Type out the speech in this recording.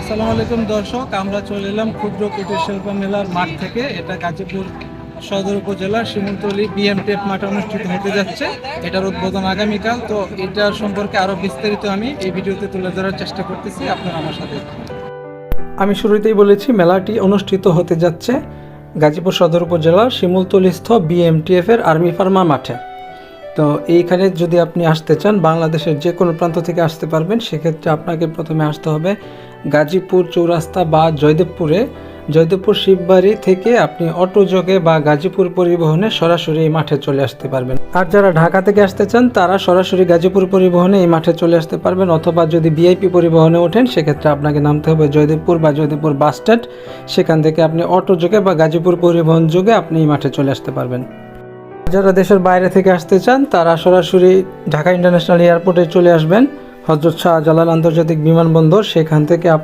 আসসালামু আলাইকুম দর্শক, আমরা চলে এলাম ক্ষুদ্র কুটির শিল্প মেলার মাঠ থেকে। এটা গাজীপুর সদর উপজেলার শিমুলতলি বিএমটিএফ মাঠে অনুষ্ঠিত হতে যাচ্ছে। এটার উদ্বোধন আগামীকাল। তো এটার সম্পর্কে আরও বিস্তারিত আমি এই ভিডিওতে তুলে ধরার চেষ্টা করতেছি। আপনারা আমার সাথে আমি শুরুতেই বলেছি, মেলাটি অনুষ্ঠিত হতে যাচ্ছে গাজীপুর সদর উপজেলার শিমুলতলিস্থ বিএমটিএফ এর আর্মি ফার্মা মাঠে। তো এইখানে যদি আপনি আসতে চান, বাংলাদেশের যে কোনো প্রান্ত থেকে আসতে পারবেন। সেক্ষেত্রে আপনাকে প্রথমে আসতে হবে গাজীপুর চৌরাস্তা বা জয়দেবপুরে। জয়দেবপুর শিববাড়ি থেকে আপনি অটো যোগে বা গাজীপুর পরিবহনে সরাসরি এই মাঠে চলে আসতে পারবেন। আর যারা ঢাকা থেকে আসতে চান, তারা সরাসরি গাজীপুর পরিবহনে এই মাঠে চলে আসতে পারবেন, অথবা যদি ভিআইপি পরিবহনে ওঠেন, সেক্ষেত্রে আপনাকে নামতে হবে জয়দেবপুর বা জয়দেবপুর বাস স্ট্যান্ড। সেখান থেকে আপনি অটো যোগে বা গাজীপুর পরিবহন যোগে আপনি এই মাঠে চলে আসতে পারবেন। যারা দেশের বাইরে থেকে আসতে চান, তারা সরাসরি ঢাকা ইন্টারন্যাশনাল এয়ারপোর্টে চলে আসবেন। হজরত শাহজালাল আন্তর্জাতিক বিমানবন্দর, সেখান থেকে